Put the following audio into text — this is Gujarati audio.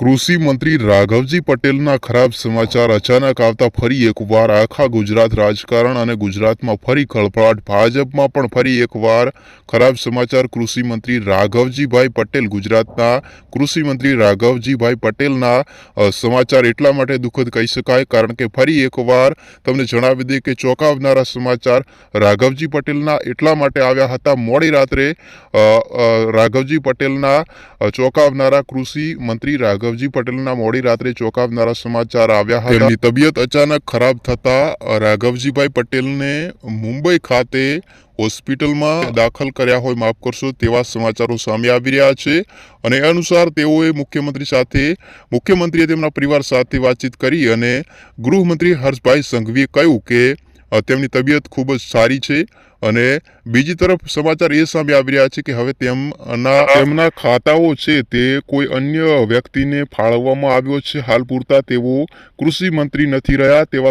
કૃષિ મંત્રી રાઘવજી પટેલના ખરાબ સમાચાર અચાનક આવતા ફરી એકવાર આખા ગુજરાત રાજકારણ અને ગુજરાતમાં ફરી ખળભળાટ ભાજપમાં પણ ફરી એકવાર ખરાબ સમાચાર કૃષિ મંત્રી રાઘવજીભાઈ પટેલ. ગુજરાતના કૃષિ મંત્રી રાઘવજીભાઈ પટેલના સમાચાર એટલા માટે દુઃખદ કહી શકાય, કારણ કે ફરી એકવાર તમને જણાવી દઈએ કે ચોંકાવનારા સમાચાર રાઘવજી પટેલના એટલા માટે આવ્યા હતા. મોડી રાત્રે રાઘવજી પટેલના ચોંકાવનારા કૃષિ મંત્રી રાઘવજી પટેલના મોડી રાત્રે ચોંકાવનારા સમાચાર આવ્યા હતા. તેમની તબિયત અચાનક ખરાબ થતા રાઘવજીભાઈ પટેલને મુંબઈ ખાતે હોસ્પિટલમાં દાખલ કર્યા હોય માફ કરશો તેવા સમાચારો સામે આવી રહ્યા છે અને એ અનુસાર તેઓએ મુખ્યમંત્રી સાથે મુખ્યમંત્રીએ તેમના પરિવાર સાથે વાતચીત કરી અને ગૃહમંત્રી હર્ષભાઈ સંઘવીએ કહ્યું કે તેમની તબિયત ખૂબ જ સારી છે અને બીજી તરફ સમાચાર એ સામે આવી રહ્યા છે કે હવે તેમના તેમના ખાતાઓ છે તે કોઈ અન્ય વ્યક્તિને ફાળવવામાં આવ્યો છે. હાલ પૂરતા તેઓ કૃષિ મંત્રી નથી રહ્યા તેવા